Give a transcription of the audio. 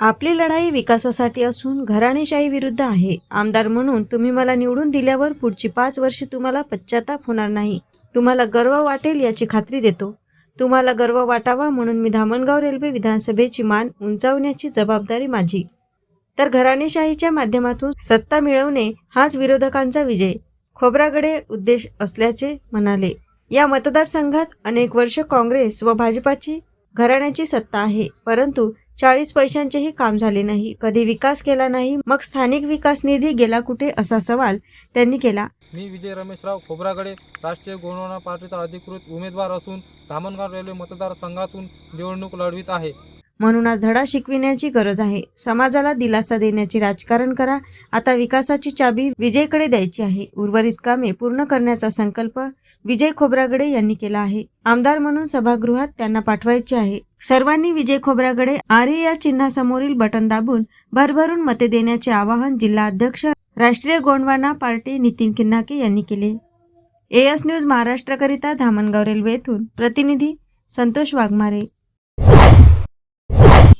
आपली लढाई विकासासाठी असून घराणेशाही विरुद्ध आहे. आमदार म्हणून तुम्ही मला निवडून दिल्यावर पुढची पाच वर्षे तुम्हाला पश्चाताप होणार नाही. तुम्हाला गर्व वाटेल याची खात्री देतो. तुम्हाला गर्व वाटावा म्हणून मी धामणगाव रेल्वे विधानसभेची मान उंचावण्याची जबाबदारी माझी. तर घराणेशाहीच्या माध्यमातून सत्ता मिळवणे हाच विरोधकांचा विजय. खोब्रागडे उद्देश असल्याचे म्हणाले. या मतदारसंघात अनेक वर्ष काँग्रेस व भाजपाची घराण्याची सत्ता आहे. परंतु चाळीस पैशांचेही काम झाले नाही. कधी विकास केला नाही मग स्थानिक विकास निधी गेला कुठे असा सवाल त्यांनी केला. मी विजय रमेशराव खोब्रागडे राष्ट्रीय गोंडवाना पार्टीचा अधिकृत उमेदवार असून धामणगाव रेल्वे मतदारसंघातून निवडणूक लढवित आहे. म्हणून आज धडा शिकविण्याची गरज आहे. समाजाला दिलासा देण्याचे राजकारण करा. आता विकासाची चाबी विजयकडे द्यायची आहे. उर्वरित कामे पूर्ण करण्याचा संकल्प विजय खोब्रागडे यांनी केला आहे. आमदार म्हणून सभागृहात त्यांना पाठवायचे आहे. सर्वांनी विजय खोब्रागडे आर्य या चिन्हासमोरील बटन दाबून भरभरून मते देण्याचे आवाहन जिल्हा अध्यक्ष राष्ट्रीय गोंडवाना पार्टी नितीन किन्नाके यांनी केले. एएस न्यूज महाराष्ट्रकरिता धामणगाव रेल्वे येथून प्रतिनिधी संतोष वाघमारे.